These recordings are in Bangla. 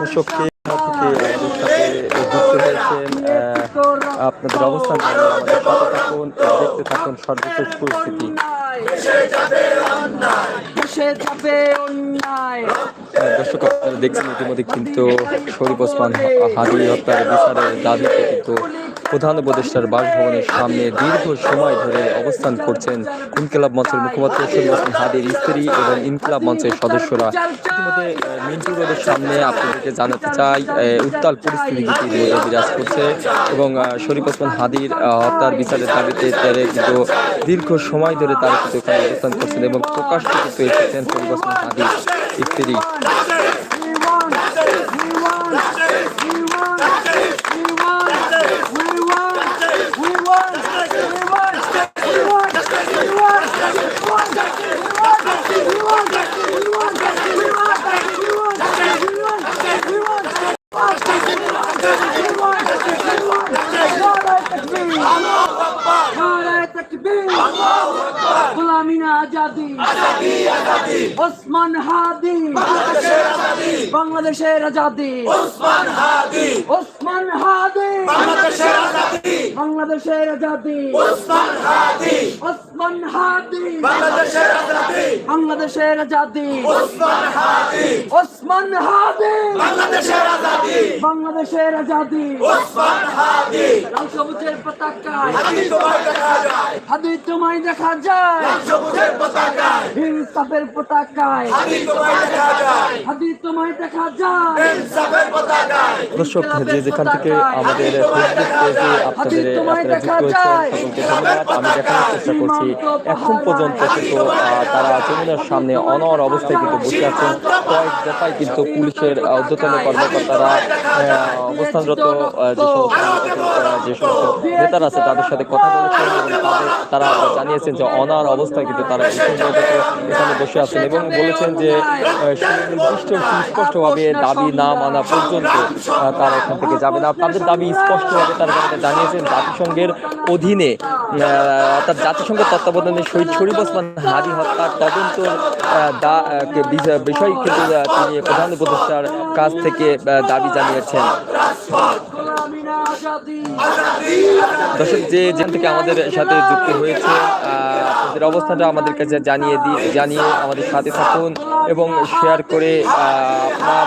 দর্শক কে আপনাদের অবস্থান থাকুন, দেখতে থাকুন সর্বশেষ পরিস্থিতি। যাবে দর্শক, আপনারা দেখছেন ইতিমধ্যে কিন্তু শরীফ ওসমান হাদি হত্যার বিচারের দাবিতে কিন্তু প্রধান উপদেষ্টার বাসভবনের সামনে দীর্ঘ সময় ধরে অবস্থান করছেন ইনকিলাব মঞ্চের মুখপাত্র শরীফ হাদির স্ত্রী এবং ইনকিলাব মঞ্চের সদস্যরা। ইতিমধ্যে মিন্টু রোডের সামনে আপনাদেরকে জানাতে চাই উত্তাল পরিস্থিতি বিরাজ করছে এবং শরীফ ওসমান হাদির হত্যার বিচারের দাবিতে তারা কিন্তু দীর্ঘ সময় ধরে তারা কিন্তু এখানে অবস্থান করছেন এবং প্রকাশ্যে কিন্তু এসেছেন শরীফ ওসমান হাদির স্ত্রী। Gulamina Ajabi. Ajabi. ওসমান হাদি। বাংলাদেশের আজাদি ওসমান হাদি। ওসমান হাদি। বাংলাদেশের আজাদি বাংলাদেশের আজাদি ওসমান হাদি। ওসমান হাদি। বাংলাদেশের আজাদি বাংলাদেশের আজাদি ওসমান হাদি। ওসমান হাদি। বাংলাদেশের আজাদি বাংলাদেশের আজাদি ওসমান হাদি। লাল সবুজের হাদি তোমায় দেখা যায়। হাদি তোমায় দেখা যায়। লাল সবুজের ইনসাফের পতাকায়। হাদি তোমায় দেখা যায়। দর্শক যে যেখান থেকে আমাদের ফেসবুক পেজে আপনাদের আপনারা যুক্ত হয়েছেন ধন্যবাদ। আমি দেখানোর চেষ্টা করছি। এখন পর্যন্ত কিন্তু তারা যমুনার সামনে অনর অবস্থায় কিন্তু বসে আছেন। কয়েক দফায় কিন্তু পুলিশের ঊর্ধ্বতন কর্মকর্তারা আহ, অবস্থানরত আহ, যে সমস্ত যে সমস্ত নেতারা আছে তাদের সাথে কথা বলেছেন। এবং তারা জানিয়েছেন যে অনার অবস্থায় কিন্তু তারা এখানে বসে আছেন এবং বলেছেন যে আহ, সুনির্দিষ্ট সুস্পষ্টভাবে দাবি না মানা পর্যন্ত তারা এখান থেকে যাবে না। তাদের দাবি স্পষ্টভাবে তারা জানিয়েছেন জাতিসংঘের অধীনে অর্থাৎ জাতিসংঘের তত্ত্বাবধানে শহীদ শরীফ ওসমান হাদি হত্যার তদন্ত বিষয় কিন্তু তিনি প্রধান উপদেষ্টার কাছ থেকে দাবি জানিয়েছেন। দর্শক যে যেখান থেকে আমাদের সাথে যুক্ত হয়েছে আহ, আপনাদের অবস্থানটা আমাদের কাছে জানিয়ে দিয়ে জানিয়ে আমাদের সাথে থাকুন এবং শেয়ার করে আপনার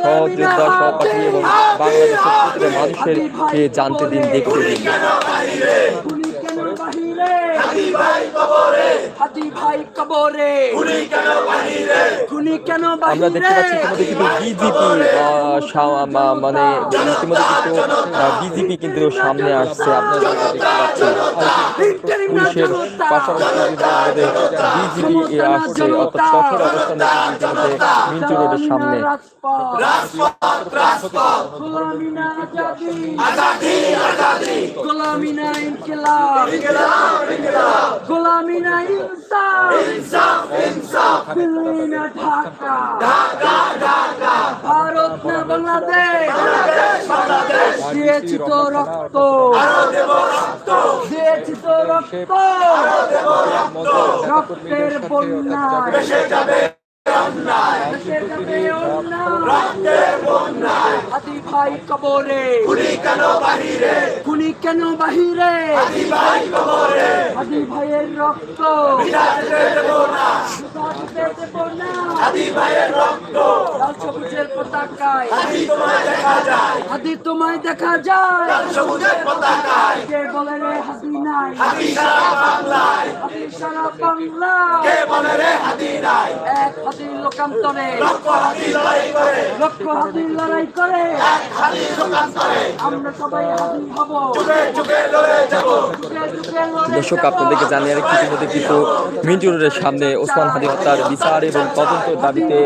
সহযোদ্ধা সহপাঠী এবং বাংলাদেশের প্রতিটা মানুষের কে জানতে দিন দেখতে দিন। হাতি ভাই কবরে। খুনি কেন আমরা দেখতে পাচ্ছি বাহিরে ইতিমধ্যে কিন্তু বিজেপি মানে ইতিমধ্যে কিন্তু বিজেপি কিন্তু সামনে আসছে। আপনারা দেখতে পাচ্ছেন পুলিশের পাশাপাশি বিজেপি আসছে অর্থাৎ কঠোর অবস্থানে ইতিমধ্যে মিন্টু রোডের সামনে। গোলামিনা আজাদি। গোলামিনা ইনকিলাব। আমি না ইনসাফ। ইনসাফ ইনসাফ। দিল্লি না ঢাকা। ঢাকা ঢাকা। ভারত না বাংলাদেশ। বাংলাদেশ বাংলাদেশ। দিয়েছি তো রক্ত। আরও দেব রক্ত। দিয়েছি তো রক্ত। আরও দেব রক্ত। রক্তের বন্যা ভেসে যাবে আদি ভাই কবরে। খুনি কেন বাহিরে? খুনি কেন বাহিরে? আদি ভাই কবরে। বিরাজতে দেব না হাদি ভাইয়ের রক্ত। লাল সবুজের পতাকায়। হাদি তোমায় দেখা যায়। হাদি তোমায় দেখা যায়। লাল সবুজের পতাকায়। কে বলে রে হাদি নাই? হাদি সারা বাংলায়। হাদি সারা বাংলায়। কে বলে রে হাদি নাই? এক হাদি লোকান্তরে। লক্ষ হাদি লড়াই করে। লক্ষ হাদি লড়াই করে। এক হাদি লোকান্তরে। আমরা সবাই হাদি হব। যুগে যুগে লড়ে যাব। দর্শক, আপনাদেরকে জানিয়ে রাখি, ইতিমধ্যে কিন্তু মিন্টুরের সামনে ওসমান হাদি হত্যার বিচার এবং তদন্ত দাবিতে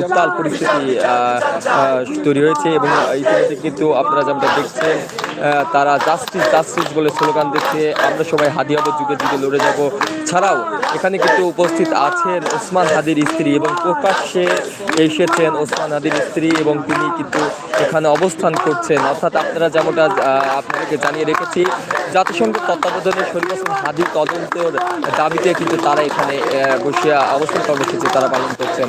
উত্তাল পরিস্থিতি তৈরি হয়েছে এবং ইতিমধ্যে কিন্তু আপনারা যেমনটা দেখছেন তারা জাস্টিস জাস্টিস বলে স্লোগান দিচ্ছে। আমরা সবাই হাদি হব, যুগে যুগে লড়ে যাব। ছাড়াও এখানে কিন্তু উপস্থিত আছেন ওসমান হাদির স্ত্রী এবং প্রকাশ্যে এসেছেন ওসমান হাদির স্ত্রী এবং তিনি কিন্তু এখানে অবস্থান করছেন অর্থাৎ আপনারা যেমনটা আপনাদেরকে জানিয়ে রেখেছি জাতিসংঘের তত্ত্বাবধানে শরীফ হোসেন হাদির তদন্তর দাবিতে কিন্তু তারা এখানে বসে অবস্থান কর্মসূচি তারা পালন করছেন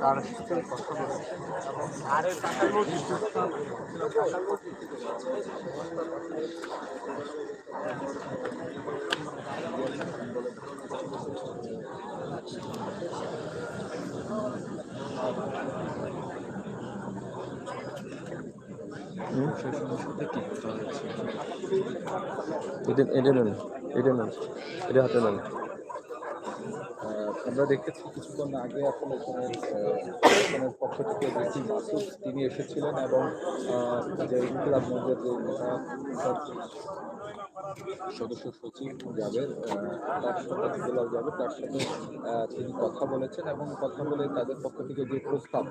তার সাথে কথা এটা নেন এটা নেন এটা হাতে নেন। আমরা দেখেছি কিছুক্ষণ আগে আসলে এখানে পক্ষ থেকে ডিসি মাসুদ তিনি এসেছিলেন এবং যে ইনকিলাব মঞ্চের যে নেতা সদস্য সচিব আহ, তার সাথে জাবের তার সাথে তিনি কথা বলেছেন এবং কথা বলে তাদের পক্ষ থেকে যে প্রস্তাব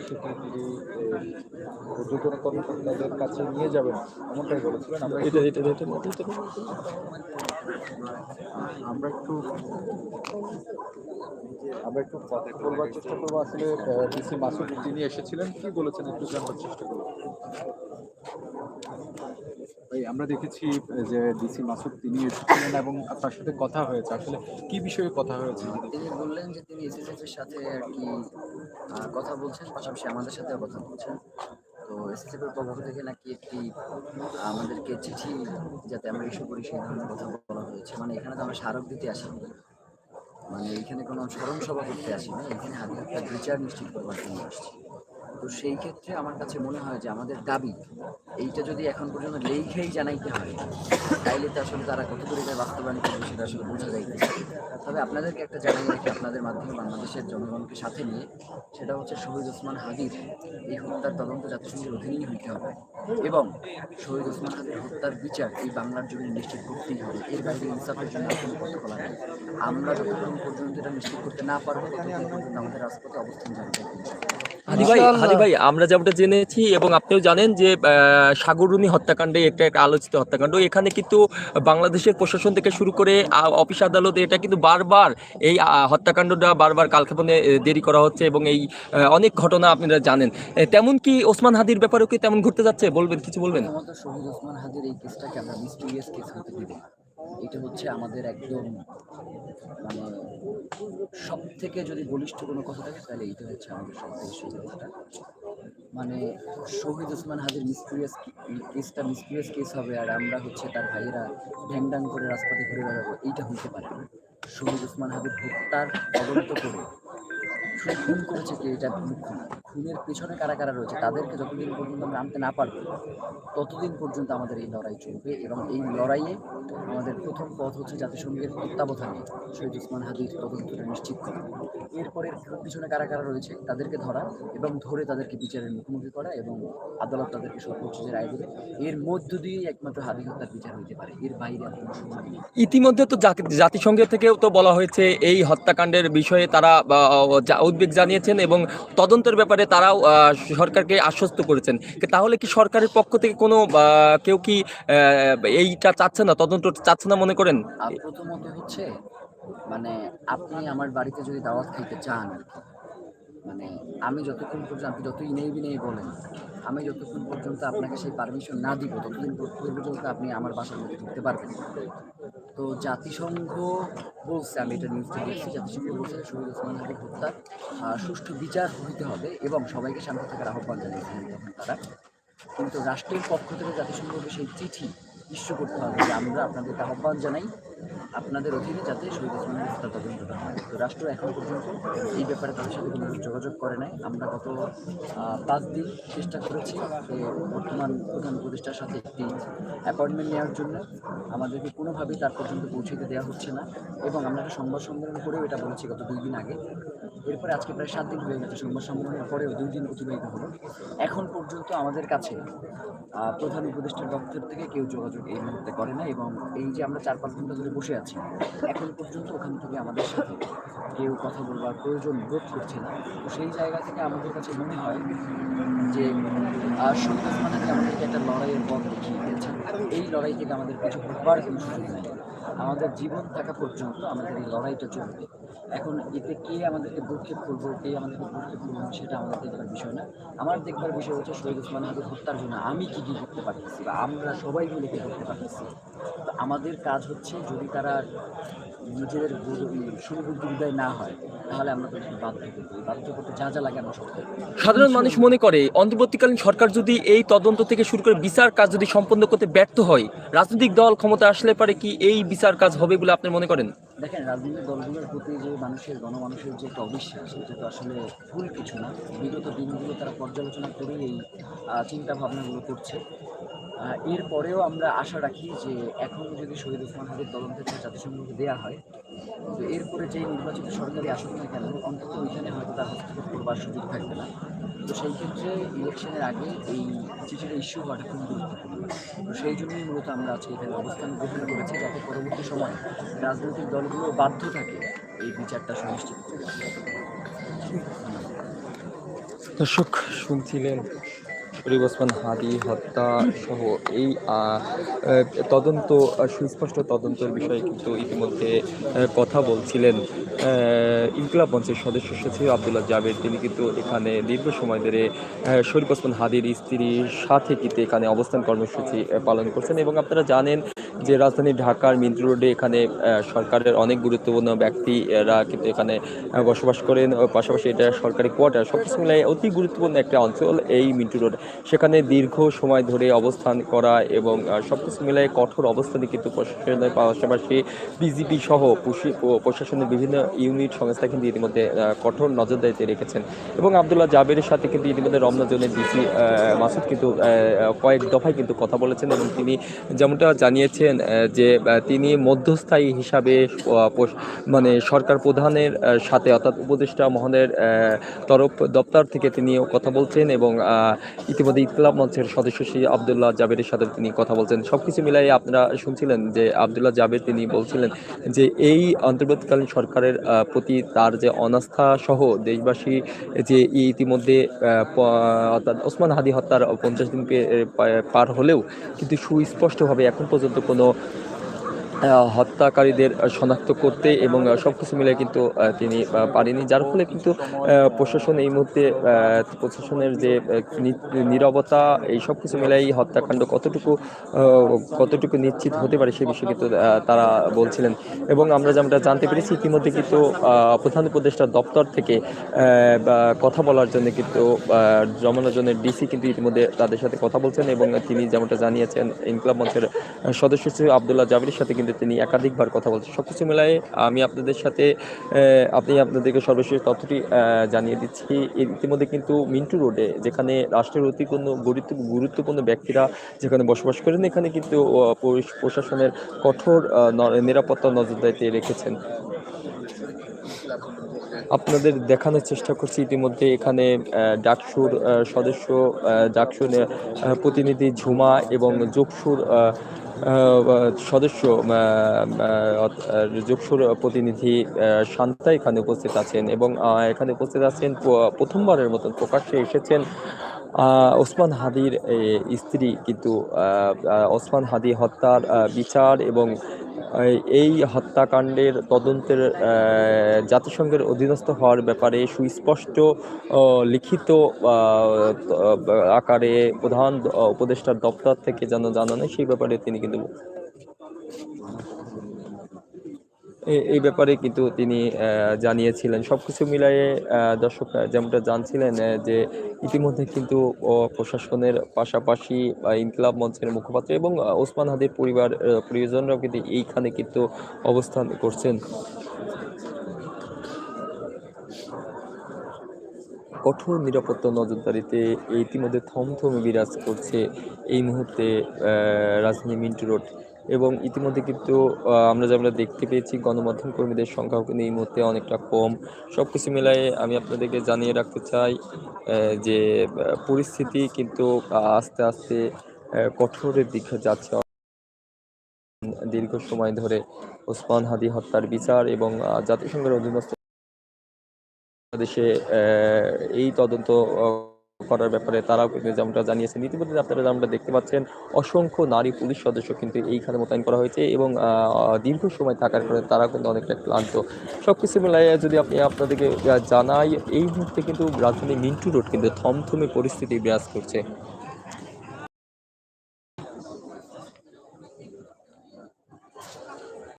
সেটি তিনি আহ, কর্মকর্তাদের কাছে নিয়ে যাবেন এমনটাই বলেছিলেন আমরা আমরা একটু আমরা একটু বলবার চেষ্টা করব। আসলে ডিসি মাসুদ তিনি এসেছিলেন। কি বলেছেন একটু জানবার চেষ্টা করব। ভাই আমরা দেখেছি যে ডিসি মাসুদ তিনি এসেছিলেন এবং তার সাথে কথা হয়েছে। আসলে কি বিষয়ে কথা হয়েছে? তিনি বললেন যে তিনি এসএসএফ এর সাথে আর কি কথা বলছেন, পাশাপাশি আমাদের সাথে কথা বলছেন। তো স্টেপের পক্ষ থেকে নাকি একটি, আমাদেরকে চিঠি যাতে আমরা ইস্যু করি, সেই ধরনের কথা বলা হয়েছে। মানে এখানে তো আমরা স্মারক দিতে আসিনি। মানে এখানে কোনো স্মরণ সভা করতে আসিনি। এখানে হাতে একটা বিচার নিশ্চিত করবার জন্য আসছি। তো সেই ক্ষেত্রে আমার কাছে মনে হয় যে আমাদের দাবি, এইটা যদি এখন পর্যন্ত লেখেই জানাইতে হয়, তাইলে তো আসলে তারা কতদূর এটা বাস্তবায়ন করবে সেটা আসলে বোঝা যাইতে তবে আপনাদেরকে একটা জানাই রাখি আপনাদের মাধ্যমে বাংলাদেশের জনগণকে সাথে নিয়ে, সেটা হচ্ছে শহীদ ওসমান হাদির এই হত্যার তদন্ত জাতিসংঘের অধীনেই হইতে হবে এবং শহীদ ওসমান হাদির হত্যার বিচার এই বাংলার জন্য নিশ্চিত করতেই হবে। এর বাইরে ইনসাফের জন্য কোনো পথ খোলা নেই। আমরা যতক্ষণ পর্যন্ত এটা নিশ্চিত করতে না পারব, ততক্ষণ পর্যন্ত আমাদের রাজপথে অবস্থান থাকবে হাদি ভাই হাদি ভাই আমরা যেমনটা জেনেছি এবং আপনিও জানেন যে আহ, সাগররুনি হত্যাকাণ্ডে একটা একটা আলোচিত হত্যাকাণ্ড। এখানে কিন্তু বাংলাদেশের প্রশাসন থেকে শুরু করে অফিস আদালত এটা কিন্তু বারবার এই হত্যাকাণ্ডটা বারবার কালক্ষেপণে দেরি করা হচ্ছে এবং এই অনেক ঘটনা আপনারা জানেন। তেমন কি ওসমান হাদির ব্যাপারেও কি তেমন ঘুরতে যাচ্ছে? বলবেন কিছু বলবেন? শহীদ ওসমান হাদির এই কেসটাকে আমরা মিস্টিরিয়াস কেস হতে দিব। এটা হচ্ছে আমাদের একদম মানে সব থেকে যদি বলিষ্ঠ কোনো কথা থাকে, তাহলে এটা হচ্ছে আমাদের সব থেকে সেই কথাটা। মানে শহীদ ওসমান হাজির মিসক্রিয়াস কেসটা মিসক্রিয়াস কেস হবে, আর আমরা হচ্ছে তার ভাইয়েরা ড্যাং ড্যাং করে রাজপথে ঘুরে বেড়াবো, এইটা হইতে পারে না। শহীদ ওসমান হাজির হত্যার তদন্ত করে শুধু খুন করেছে কে? এটা মুখ্য না খুনের পেছনে কারা কারা রয়েছে? তাদেরকে যতদিন পর্যন্ত আমরা আনতে না পারব, ততদিন পর্যন্ত আমাদের এই লড়াই চলবে এবং এই লড়াইয়ে আমাদের প্রথম পথ হচ্ছে জাতিসংঘের তত্ত্বাবধানে শহীদ উসমান হাদির তদন্তটা নিশ্চিত করা। এরপরে পিছনে কারা কারা রয়েছে তাদেরকে ধরা এবং ধরে তাদেরকে বিচারের মুখোমুখি করা এবং আদালত তাদেরকে সর্বোচ্চ যে রায় দেবে। এর মধ্য দিয়েই একমাত্র হাদি হত্যার বিচার হতে পারে। এর বাইরে আর কোনো ইতিমধ্যে তো জাতি- জাতিসংঘের থেকেও তো বলা হয়েছে, এই হত্যাকাণ্ডের বিষয়ে তারা উদ্বেগ জানিয়েছেন এবং তদন্তের ব্যাপারে তারাও সরকারকে আশ্বস্ত করেছেন। তাহলে কি সরকারের পক্ষ থেকে কোনো কেউ কি এইটা চাচ্ছে না, তদন্ত চাচ্ছে না মনে করেন? প্রথমত হচ্ছে মানে আপনি আমার বাড়িতে যদি দাওয়াত খাইতে চান মানে আমি যতক্ষণ পর্যন্ত, আপনি যতই নেই বিনেই বলেন, আমি যতক্ষণ পর্যন্ত আপনাকে সেই পারমিশন না দিব, ততদিন পর- পর্যন্ত আপনি আমার বাসার মধ্যে ঢুকতে পারবেন তো জাতিসংঘ বলছে, আমি এটা নিউজটা দেখছি, জাতিসংঘ বলছে শহীদ ওসমান হাদির হত্যার সুষ্ঠু বিচার হইতে হবে এবং সবাইকে শান্তি থাকার আহ্বান জানিয়েছিলেন তখন তারা। কিন্তু রাষ্ট্রের পক্ষ থেকে জাতিসংঘকে সেই চিঠি ইস্যু করতে হবে যে আমরা আপনাদেরকে আহ্বান জানাই আপনাদের অধীনে যাতে শহীদ ওসমানের হত্যা তদন্তটা হয়। তো রাষ্ট্র এখন পর্যন্ত এই ব্যাপারে তাদের সাথে কোনো যোগাযোগ করে নাই। আমরা গত পাঁচ দিন চেষ্টা করেছি বর্তমান প্রধান উপদেষ্টার সাথে একটি অ্যাপয়েন্টমেন্ট নেওয়ার জন্য। আমাদেরকে কোনোভাবেই তার পর্যন্ত পৌঁছে দেওয়া হচ্ছে না। এবং আমরা একটা সংবাদ সম্মেলন করেও এটা বলেছি গত দুই দিন আগে। এরপরে আজকে প্রায় সাত দিন হয়ে গেছে সংবাদ সম্মেলনের পরেও দুই দিন অতিবাহিত হলো। এখন পর্যন্ত আমাদের কাছে প্রধান উপদেষ্টার দপ্তর থেকে কেউ যোগাযোগ এই মুহূর্তে করে না এবং এই যে আমরা চার পাঁচ ঘণ্টা ধরে বসে আছি, এখন পর্যন্ত ওখান থেকে আমাদের সাথে কেউ কথা বলবার প্রয়োজন বোধ করছে না। তো সেই জায়গা থেকে আমাদের কাছে মনে হয় যে শহীদ ওসমান আমাদেরকে একটা লড়াইয়ের পথ দেখিয়ে দিয়েছেন। এই লড়াই থেকে আমাদের কিছু হবার কোনো সুযোগ নেই। আমাদের জীবন থাকা পর্যন্ত আমাদের এই লড়াইটা চলবে। এখন এতে কে আমাদেরকে ভূক্ষেপ করব কে আমাদেরকে ভূক্ষেপ করব সেটা আমাদের দেখবার বিষয় না। আমার দেখবার বিষয় হচ্ছে শহীদ ওসমান হত্যার জন্য আমি কী কী করতে পারতেছি বা আমরা সবাই মিলে কি করতে পারতেছি? তো আমাদের কাজ হচ্ছে যদি তারা নিজেদের শুভবুদ্ধি বিদায় না হয় তাহলে আমরা তাদেরকে বাধ্য করব বাধ্য করতে যা যা লাগে আমরা সব করব সাধারণ মানুষ মনে করে অন্তর্বর্তীকালীন সরকার যদি এই তদন্ত থেকে শুরু করে বিচার কাজ যদি সম্পন্ন করতে ব্যর্থ হয় রাজনৈতিক দল ক্ষমতা আসলে পারে কি এই বিচার কাজ হবে বলে আপনি মনে করেন? দেখেন রাজনৈতিক দলগুলোর প্রতি যে মানুষের গণমানুষের যে একটা অবিশ্বাস এটা তো আসলে ভুল কিছু না। বিগত দিনগুলো তারা পর্যালোচনা করে এই চিন্তা ভাবনাগুলো করছে। এরপরেও আমরা আশা রাখি যে এখন যদি শহীদ ওসমান হাদির তদন্তের জাতিসংঘকে দেওয়া হয়, তো এরপরে যে নির্বাচিত সরকারি আসুক না কেন অন্তত ওইখানে হয়তো তার হস্তক্ষেপ করবার সুযোগ থাকবে না। তো সেই ক্ষেত্রে ইলেকশনের আগে এই চিঠিটা ইস্যু হওয়াটা খুব গুরুত্বপূর্ণ। তো সেই জন্যই মূলত আমরা আজকে এখানে অবস্থান গ্রহণ করেছি, যাতে পরবর্তী সময় রাজনৈতিক দলগুলো বাধ্য থাকে এই বিচারটা সুনিশ্চিত করতে। দর্শক, শুনছিলেন শরীফ ওসমান হাদি হত্যা সহ এই তদন্ত, সুস্পষ্ট তদন্তের বিষয়ে কিন্তু ইতিমধ্যে কথা বলছিলেন ইনকলাব মঞ্চের সদস্য সচিব আবদুল্লাহ জাবেদ। তিনি কিন্তু এখানে দীর্ঘ সময় ধরে শরীফ ওসমান হাদির স্ত্রীর সাথে কিন্তু এখানে অবস্থান কর্মসূচি পালন করছেন এবং আপনারা জানেন যে রাজধানী ঢাকার মিন্টু রোডে এখানে সরকারের অনেক গুরুত্বপূর্ণ ব্যক্তিরা কিন্তু এখানে বসবাস করেন। পাশাপাশি এটা সরকারি কোয়ার্টার, সব কিছু মিলাই অতি গুরুত্বপূর্ণ একটা অঞ্চল এই মিন্টু রোড। সেখানে দীর্ঘ সময় ধরে অবস্থান করা এবং সব কিছু মিলাই কঠোর অবস্থানে কিন্তু প্রশাসনের পাশাপাশি বিজেপি সহ প্রশাসনের বিভিন্ন ইউনিট সংস্থা কিন্তু ইতিমধ্যে কঠোর নজরদারিতে রেখেছেন। এবং আবদুল্লাহ জাবেরের সাথে কিন্তু ইতিমধ্যে রমনা জোনের ডিসি মাসুদ কিন্তু কয়েক দফায় কিন্তু কথা বলেছেন এবং তিনি যেমনটা জানিয়েছেন আহ, যে তিনি মধ্যস্থায়ী হিসাবে মানে সরকার প্রধানের সাথে অর্থাৎ উপদেষ্টা মহলের তরফ দপ্তর থেকে তিনি কথা বলছেন এবং ইতিমধ্যে ইতলাব মঞ্চের সদস্য শ্রী আবদুল্লাহ জাবেরের সাথে তিনি কথা বলছেন। সবকিছু মিলাই আপনারা শুনছিলেন যে আবদুল্লাহ জাবের তিনি বলছিলেন যে এই অন্তর্বর্তীকালীন সরকারের প্রতি তার যে অনাস্থা সহ দেশবাসী যে ইতিমধ্যে অর্থাৎ ওসমান হাদি হত্যার পঞ্চাশ দিনকে পার হলেও কিন্তু সুস্পষ্টভাবে এখন পর্যন্ত কোনো আহ, হত্যাকারীদের শনাক্ত করতে এবং সব কিছু মিলে কিন্তু তিনি পারেনি যার ফলে কিন্তু প্রশাসন এই মুহূর্তে প্রশাসনের যে নীরবতা, এই সব কিছু মিলাই হত্যাকাণ্ড কতটুকু কতটুকু নিশ্চিত হতে পারে সে বিষয়ে কিন্তু তারা বলছিলেন। এবং আমরা যেমনটা জানতে পেরেছি, ইতিমধ্যে কিন্তু প্রধান উপদেষ্টার দপ্তর থেকে কথা বলার জন্য কিন্তু জমানোর জন্য ডিসি কিন্তু ইতিমধ্যে তাদের সাথে কথা বলছেন এবং তিনি যেমনটা জানিয়েছেন, ইনকলাব মঞ্চের সদস্য আবদুল্লাহ জাবিরের সাথে কিন্তু তিনি একাধিকবার কথা বলছেন। সব কিছু মিলায়ে আমি আপনাদের সাথে আপনি আপনাদেরকে সর্বশেষ তথ্যটি জানিয়ে দিচ্ছি। ইতিমধ্যে কিন্তু মিন্টু রোডে, যেখানে রাষ্ট্রের অতি কোনো গুরুত্ব, গুরুত্বপূর্ণ ব্যক্তিরা যেখানে বসবাস করেন, এখানে কিন্তু প্রশাসনের কঠোর নিরাপত্তা নজরদারিতে রেখেছেন। আপনাদের দেখানোর চেষ্টা করছি ইতিমধ্যে এখানে ডাকসুর সদস্য ডাকসুর প্রতিনিধি ঝুমা এবং যোগসুর সদস্য যোগসুর প্রতিনিধি শান্তা এখানে উপস্থিত আছেন এবং এখানে উপস্থিত আছেন প্রথমবারের মতন প্রকাশ্যে এসেছেন ওসমান হাদির স্ত্রী কিন্তু ওসমান হাদি হত্যার বিচার এবং এই হত্যাকাণ্ডের তদন্তের জাতিসংঘের অধীনস্থ হওয়ার ব্যাপারে সুস্পষ্ট লিখিত আকারে প্রধান উপদেষ্টার দপ্তর থেকে যেন জানানো সেই ব্যাপারে তিনি কিন্তু এই ব্যাপারে কিন্তু তিনি জানিয়েছিলেন। সবকিছু মিলায়ে আহ, দর্শক যেমনটা জানছিলেন যে ইতিমধ্যে কিন্তু প্রশাসনের পাশাপাশি ইনকিলাব মঞ্চের মুখপাত্র এবং ওসমান হাদির পরিবার প্রিয়জনরাও কিন্তু এইখানে কিন্তু অবস্থান করছেন। কঠোর নিরাপত্তা নজরদারিতে ইতিমধ্যে থমথমে বিরাজ করছে এই মুহূর্তে রাজধানী মিন্টু রোড। এবং ইতিমধ্যে কিন্তু আমরা যেমন দেখতে পেয়েছি গণমাধ্যম কর্মীদের সংখ্যাও কিন্তু এই মুহূর্তে অনেকটা কম। সব কিছু মিলাই আমি আপনাদেরকে জানিয়ে রাখতে চাই যে পরিস্থিতি কিন্তু আস্তে আস্তে কঠোরের দিকে যাচ্ছে। দীর্ঘ সময় ধরে ওসমান হাদি হত্যার বিচার এবং জাতিসংঘের অধীনস্থ দেশে এই তদন্ত করার ব্যাপারে তারাও কিন্তু যেমনটা জানিয়েছেন, ইতিমধ্যে আপনারা যেমনটা দেখতে পাচ্ছেন, অসংখ্য নারী পুলিশ সদস্য কিন্তু এইখানে মোতায়েন করা হয়েছে এবং দীর্ঘ সময় থাকার কারণে তারাও কিন্তু অনেকটা ক্লান্ত। সব কিছু মিলাইয়ে যদি আপনি আপনাদেরকে জানাই, এই মুহূর্তে কিন্তু রাজধানী মিন্টু রোড কিন্তু থমথমে পরিস্থিতি বিরাজ করছে।